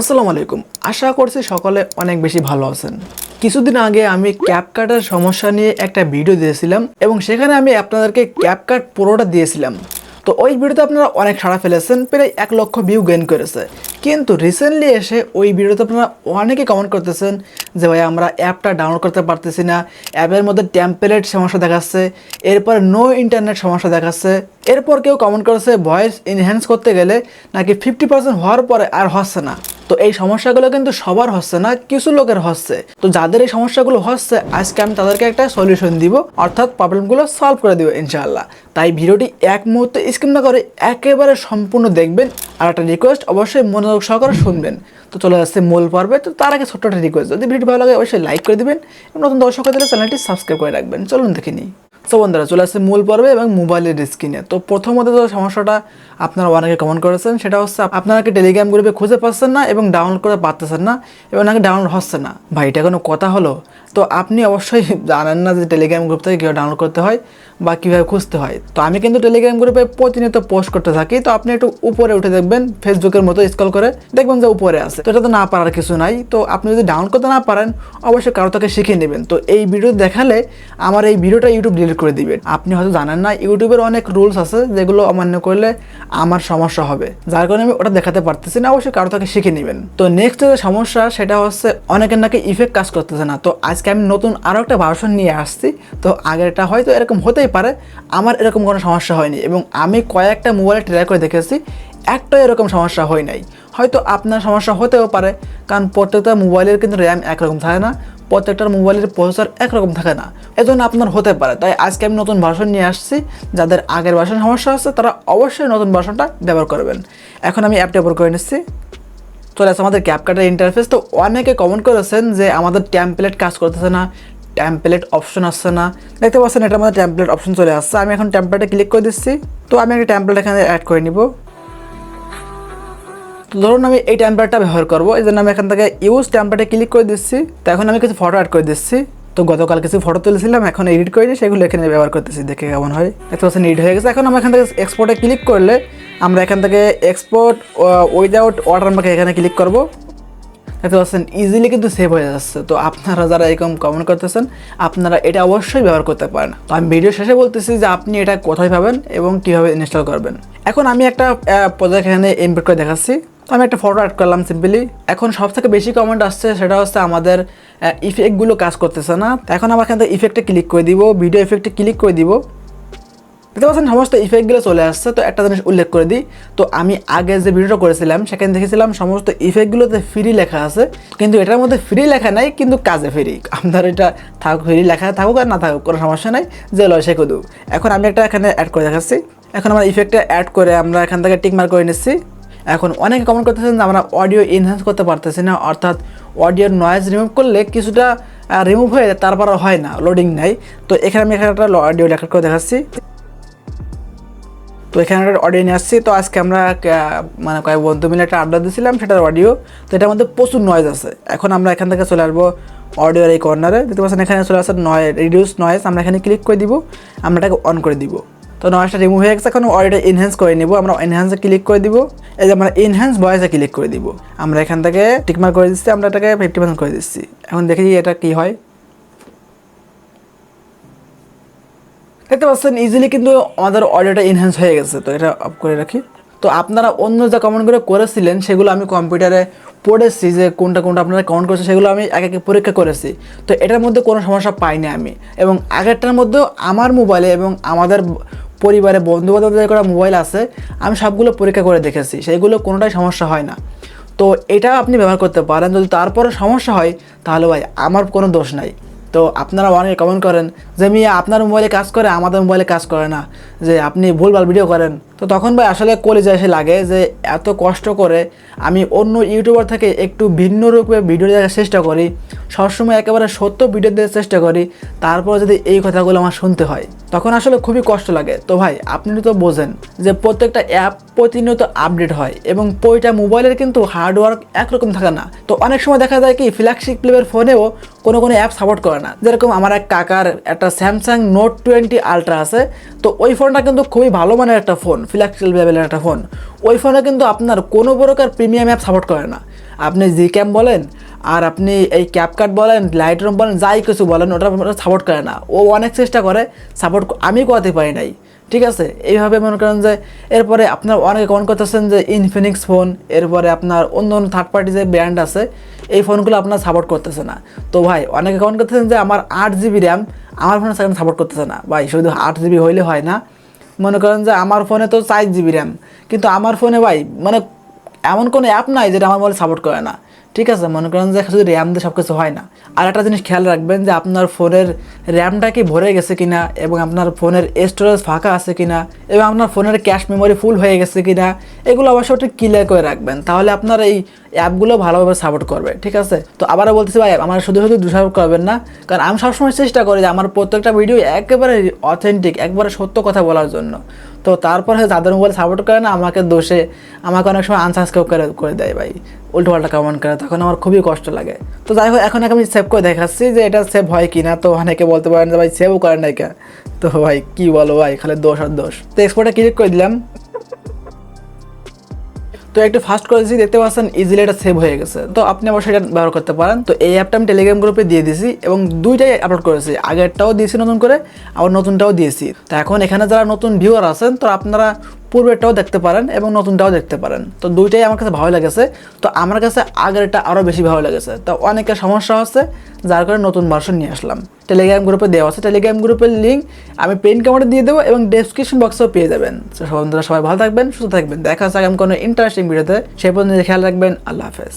আসসালামু আলাইকুম। আশা করছি সকলে অনেক বেশি ভালো আছেন। কিছুদিন আগে আমি ক্যাপ ক্যাপকাটের সমস্যা নিয়ে একটা ভিডিও দিয়েছিলাম এবং সেখানে আমি আপনাদেরকে ক্যাপকাট পুরোটা দিয়েছিলাম। তো ওই ভিডিওতে আপনারা অনেক সাড়া ফেলেছেন, প্রায় এক লক্ষ ভিউ গেইন করেছে। কিন্তু রিসেন্টলি এসে ওই ভিডিওতে আপনারা অনেকে কমেন্ট করতেছেন যে, ভাই, আমরা অ্যাপটা ডাউনলোড করতে পারতেছি না। অ্যাপের মধ্যে টেম্পলেট সমস্যা দেখাচ্ছে, এরপর নো ইন্টারনেট সমস্যা দেখাচ্ছে। এরপর কেউ কমেন্ট করেছে ভয়েস এনহ্যান্স করতে গেলে নাকি ফিফটি পার্সেন্ট হওয়ার পরে আর হচ্ছে না। তো এই সমস্যাগুলো কিন্তু সবার হচ্ছে না, কিছু লোকের হচ্ছে। তো যাদের এই সমস্যাগুলো হচ্ছে, আজকে আমি তাদেরকে একটা সলিউশন দিব, অর্থাৎ প্রবলেমগুলো সলভ করে দিব ইনশাআল্লাহ। তাই ভিডিওটি এক মুহূর্তে স্কিপ না করে একেবারে সম্পূর্ণ দেখবেন, আর একটা রিকোয়েস্ট অবশ্যই মনোযোগ সহকারে শুনবেন। তো চলে যাচ্ছে মূল পর্বে, তো তার আগে ছোট্ট একটা রিকোয়েস্ট যদি ভিডিও ভালো লাগে অবশ্যই লাইক করে দিবেন, এবং নতুন দর্শক হয়ে চ্যানেলটি সাবস্ক্রাইব করে রাখবেন। চলুন দেখে নিই। তো বন্ধুরা, চলে আসছে মূল পর্বে এবং মোবাইলের স্ক্রিনে তো প্রথমত যে সমস্যাটা আপনারা অনেকে কমেন্ট করেছেন, সেটা হচ্ছে আপনারা কি টেলিগ্রাম গ্রুপে খুঁজে পাচ্ছেন না এবং ডাউনলোড করে পারতেছেন না এবং নাকি ডাউনলোড হচ্ছে না। ভাই, এটা কোনো কথা হলো? তো আপনি অবশ্যই জানেন না যে টেলিগ্রাম গ্রুপ থেকে কীভাবে ডাউনলোড করতে হয় বা কীভাবে খুঁজতে হয়। তো আমি কিন্তু টেলিগ্রাম গ্রুপে প্রতিনিয়ত পোস্ট করতে থাকি। তো আপনি একটু উপরে উঠে দেখবেন ফেসবুকের মতো স্কল করে দেখবেন যে উপরে আছে। তো এটা তো না পারার কিছু নাই। তো আপনি যদি ডাউনলোড করতে না পারেন, অবশ্যই কারও তাকে শিখে নেবেন। তো এই ভিডিও দেখালে আমার এই ভিডিওটা ইউটিউব ডিলিট করে দিবেন আপনি হয়তো জানেন না ইউটিউবের অনেক রুলস আছে যেগুলো অমান্য করলে আমার সমস্যা হবে। যার কারণে আমি ওটা দেখাতে পারতেছি না, অবশ্যই কারও তাকে শিখে নেবেন। তো নেক্সট যে সমস্যা, সেটা হচ্ছে অনেকের নাকি ইফেক্ট কাজ করতেছে না। তো আজকে আমি নতুন আরও একটা ভার্সন নিয়ে আসছি। তো আগেরটা হয়তো এরকম হতেই পারে, আমার এরকম কোনো সমস্যা হয়নি এবং আমি কয়েকটা মোবাইল ট্রাই করে দেখেছি একটা এরকম সমস্যা হয় নাই। হয়তো আপনার সমস্যা হতেও পারে, কারণ প্রত্যেকটা মোবাইলের কিন্তু র্যাম একরকম থাকে না প্রত্যেকটার মোবাইলের প্রসেসর একরকম থাকে না। এজন্য আপনার হতে পারে। তাই আজকে আমি নতুন ভার্সন নিয়ে আসছি। যাদের আগের ভার্সন সমস্যা আছে, তারা অবশ্যই নতুন ভার্সনটা ব্যবহার করবেন। এখন আমি অ্যাপটা ওপর করে নিচ্ছি। চলে আসছে আমাদের ক্যাপকাটের ইন্টারফেস তো অনেকে কমেন্ট করেছেন যে আমাদের ট্যাম্পলেট কাজ করতেছে না ট্যাম্পলেট অপশন আসছে না। দেখতে পাচ্ছেন এটা আমাদের ট্যাম্পলেট অপশন চলে আসছে। আমি এখন ট্যাম্পলেটে ক্লিক করে দিচ্ছি। তো আমি একটা ট্যাম্পলেট এখানে অ্যাড করে নিব। তো ধরুন আমি এই ট্যাম্পলেটটা ব্যবহার করব। এই জন্য আমি এখান থেকে ইউজ ট্যাম্পলেটে ক্লিক করে দিচ্ছি। তো এখন আমি কিছু ফটো অ্যাড করে দিচ্ছি। তো গতকাল কিছু ফটো তুলেছিলাম, এখন এডিট করিনি সেগুলো এখানে ব্যবহার করতেছি। দেখে কেমন হয়? দেখতে পাচ্ছেন এডিট হয়ে গেছে। এখন আমরা এখান থেকে এক্সপোর্টে ক্লিক করলে আমরা এখান থেকে এক্সপোর্ট উইদাউট ওয়াটারমার্কে এখানে ক্লিক করব। দেখতে পাচ্ছেন ইজিলি কিন্তু সেভ হয়ে যাচ্ছে। তো আপনারা যারা এরকম কমেন্ট করতেছেন, আপনারা এটা অবশ্যই ব্যবহার করতে পারেন। তো আমি ভিডিও শেষে বলতেছি যে আপনি এটা কোথায় পাবেন এবং কীভাবে ইনস্টল করবেন। এখন আমি একটা প্রজেক্ট এখানে ইনপুট করে দেখাচ্ছি। তো আমি একটা ফটো অ্যাড করলাম সিম্পলি এখন সব থেকে বেশি কমেন্ট আসছে সেটা হচ্ছে আমাদের ইফেক্টগুলো কাজ করতেছে না। এখন আমার এখান থেকে ইফেক্টে ক্লিক করে দিব ভিডিও ইফেক্টে ক্লিক করে দিব। দেখতে পাচ্ছেন সমস্ত ইফেক্টগুলো চলে আসছে, তো একটা জিনিস উল্লেখ করে দিই। তো আমি আগে যে ভিডিওটা করেছিলাম, সেখানে দেখেছিলাম সমস্ত ইফেক্টগুলোতে ফ্রি লেখা আছে। কিন্তু এটার মধ্যে ফ্রি লেখা নাই, কিন্তু কাজে ফ্রি আপনার এটা থাকুক ফ্রি লেখা থাকুক আর না থাকুক, কোনো সমস্যা নাই, যে লয় সে কদু এখন আমি একটা এখানে অ্যাড করে দেখাচ্ছি। এখন আমরা ইফেক্টটা অ্যাড করে আমরা এখান থেকে টিকমার করে নিচ্ছি। এখন অনেকে কমেন্ট করতেছেন যে আমরা অডিও এনহ্যান্স করতে পারতেছি না, অর্থাৎ অডিওর নয়েজ রিমুভ করলে কিছুটা রিমুভ হয়ে তারপর হয় না লোডিং নাই। তো এখানে আমি এখানে একটা অডিও রেকর্ড করে দেখাচ্ছি। তো এখানে একটা অডিও নিয়ে আসছি। তো আজকে আমরা মানে কয়েক বন্ধু মিলে একটা আড্ডা দিয়েছিলাম, সেটার অডিও তো এটার মধ্যে প্রচুর নয়েজ আছে। এখন আমরা এখান থেকে চলে আসব অডিওর এই কর্নারে দেখতে পাচ্ছেন, এখানে চলে আসছে নয় রিডিউস নয়েজ আমরা এখানে ক্লিক করে দিব, আমরা এটাকে অন করে দিব। তো নয়েজটা রিমুভ হয়ে গেছে, এখন অডিওটা এনহ্যান্স করে নিব। আমরা এনহ্যান্সে ক্লিক করে দিব। এই যে আমরা এনহ্যান্স ভয়েসে ক্লিক করে দিব। আমরা এখান থেকে টিকমার করে দিচ্ছি, আমরা এটাকে ফিফটি পার্সেন্ট করে দিচ্ছি। এখন দেখি এটা কি হয়। দেখতে পাচ্ছেন ইজিলি কিন্তু আমাদের অডিওটা এনহ্যান্স হয়ে গেছে, তো এটা অফ করে রাখি। তো আপনারা অন্য যে কমেন্টগুলো করেছিলেন, সেগুলো আমি কম্পিউটারে পড়েছি যে কোনটা কোনটা আপনারা কমেন্ট করেছে সেগুলো আমি এক একে পরীক্ষা করেছি। তো এটার মধ্যে কোনো সমস্যা পাইনি আমি। এবং আগেরটার মধ্যেও আমার মোবাইলে এবং আমাদের পরিবারে বন্ধু বান্ধবদের করা মোবাইল আছে, আমি সবগুলো পরীক্ষা করে দেখেছি সেইগুলো কোনোটাই সমস্যা হয় না। তো এটা আপনি ব্যবহার করতে পারেন, যদি তারপরে সমস্যা হয়, তাহলে ভাই, আমার কোনো দোষ নাই। তো আপনারা অনেক কমেন্ট করেন যে, মিয়া, আপনার মোবাইলে কাজ করে, আমাদের মোবাইলে কাজ করে না। যে, আপনি ভুলভাল ভিডিও করেন। তো তখন ভাই আসলে কলেজে এসে লাগে যে এত কষ্ট করে আমি অন্য ইউটিউবার থেকে একটু ভিন্ন রূপে ভিডিও দেখার চেষ্টা করি, সবসময় একেবারে সত্য ভিডিও দেওয়ার চেষ্টা করি, তারপর যদি এই কথাগুলো আমার শুনতে হয়, তখন আসলে খুবই কষ্ট লাগে। তো ভাই, আপনি তো বোঝেন যে প্রত্যেকটা অ্যাপ প্রতিনিয়ত আপডেট হয় এবং প্রতিটা মোবাইলের কিন্তু হার্ডওয়ার্ক একরকম থাকে না। তো অনেক সময় দেখা যায় কি ফ্ল্যাগশিপ প্লেবের ফোনেও কোনো কোনো অ্যাপ সাপোর্ট করে না। যেরকম আমার এক কাকার একটা স্যামসাং নোট টোয়েন্টি আলট্রা আছে, তো ওই ফোনটা কিন্তু খুবই ভালো মানের একটা ফোন ফ্ল্যাগশিপ লেভেলের একটা ফোন ওই ফোনে কিন্তু আপনার কোনো প্রকার প্রিমিয়াম অ্যাপ সাপোর্ট করে না। আপনি জি ক্যাম বলেন, আর আপনি এই ক্যাপকাট বলেন লাইট রুম বলেন, যাই কিছু বলেন, ওটা সাপোর্ট করে না। ও অনেক চেষ্টা করে সাপোর্ট আমি করাতে পারি নাই। ঠিক আছে? এইভাবে মনে করেন যে, এরপরে আপনার অনেকে কমেন্ট করতেছেন যে ইনফিনিক্স ফোন এরপরে আপনার অন্য অন্য থার্ড পার্টি যে ব্র্যান্ড আছে, এই ফোনগুলো আপনার সাপোর্ট করতেছে না। তো ভাই, অনেকে কমেন্ট করতেছেন যে, আমার আট জিবি র্যাম আমার ফোনে সেখানে সাপোর্ট করতেছে না। ভাই, শুধু আট জিবি হইলে হয় না। মনে করেন যে আমার ফোনে তো চার জিবি র্যাম কিন্তু আমার ফোনে ভাই মানে এমন কোনো অ্যাপ নাই যেটা আমার মোবাইল সাপোর্ট করে না। ঠিক আছে, মনে করেন যে শুধু র্যাম দিয়ে সব কিছু হয় না। আর একটা জিনিস খেয়াল রাখবেন যে আপনার ফোনের র্যামটা কি ভরে গেছে কিনা এবং আপনার ফোনের স্টোরেজ ফাঁকা আছে কিনা এবং আপনার ফোনের ক্যাশ মেমোরি ফুল হয়ে গেছে কিনা, এগুলো অবশ্যই একটু ক্লিয়ার করে রাখবেন। তাহলে আপনার এই অ্যাপগুলো ভালোভাবে সাপোর্ট করবে, ঠিক আছে? তো আবারও বলতেছি ভাই, আমার শুধু শুধু দুসাপোর্ট করবেন না, কারণ আমি সবসময় চেষ্টা করি যে আমার প্রত্যেকটা ভিডিও একেবারে অথেন্টিক একবারে সত্য কথা বলার জন্য। তো তারপরে যাদের মোবাইল সাপোর্ট করে না, আমাকে দোষে, আমাকে অনেক সময় আনসাবস্ক্রাইব করে করে দেয় ভাই। উল্টো পাল্টা কমেন্ট করে তখন আমার খুবই কষ্ট লাগে। তো যাই হোক, এখন আমি সেভ করে দেখাচ্ছি যে এটা সেভ হয় কি না তো অনেকে বলতে পারেন যে, ভাই সেভও করেন নাই কে তো ভাই, কি বলো ভাই, খালি দোষ আর দোষ। তো এক্সপোর্টে ক্লিক করে দিলাম। তো একটু ফাস্ট করেছি দেখতে পাচ্ছেন ইজিলি এটা সেভ হয়ে গেছে। তো আপনি অবশ্যই এটা ব্যবহার করতে পারেন। তো এই অ্যাপটা আমি টেলিগ্রাম গ্রুপে দিয়ে দিয়েছি এবং দুইটাই আপলোড করেছি। আগেরটাও দিয়েছি নতুন করে, আবার নতুনটাও দিয়েছি। তো এখন এখানে যারা নতুন ভিউয়ার আছেন, তো আপনারা পূর্বেরটাও দেখতে পারেন এবং নতুনটাও দেখতে পারেন। তো দুইটাই আমার কাছে ভালো লেগেছে। তো আমার কাছে আগেরটা আরও বেশি ভালো লেগেছে। তো অনেকের সমস্যা হচ্ছে, যার কারণে নতুন ভার্সন নিয়ে আসলাম। টেলিগ্রাম গ্রুপে দেওয়া আছে। টেলিগ্রাম গ্রুপের লিঙ্ক আমি পেন কামারে দিয়ে দেবো এবং ডেসক্রিপশন বক্সেও পেয়ে যাবেন। বন্ধুরা সবাই ভালো থাকবেন, সুস্থ থাকবেন। দেখা হচ্ছে আগামী কোনো ইন্টারেস্টিং ভিডিওতে সেই পর্যন্ত খেয়াল রাখবেন। আল্লাহ হাফেজ।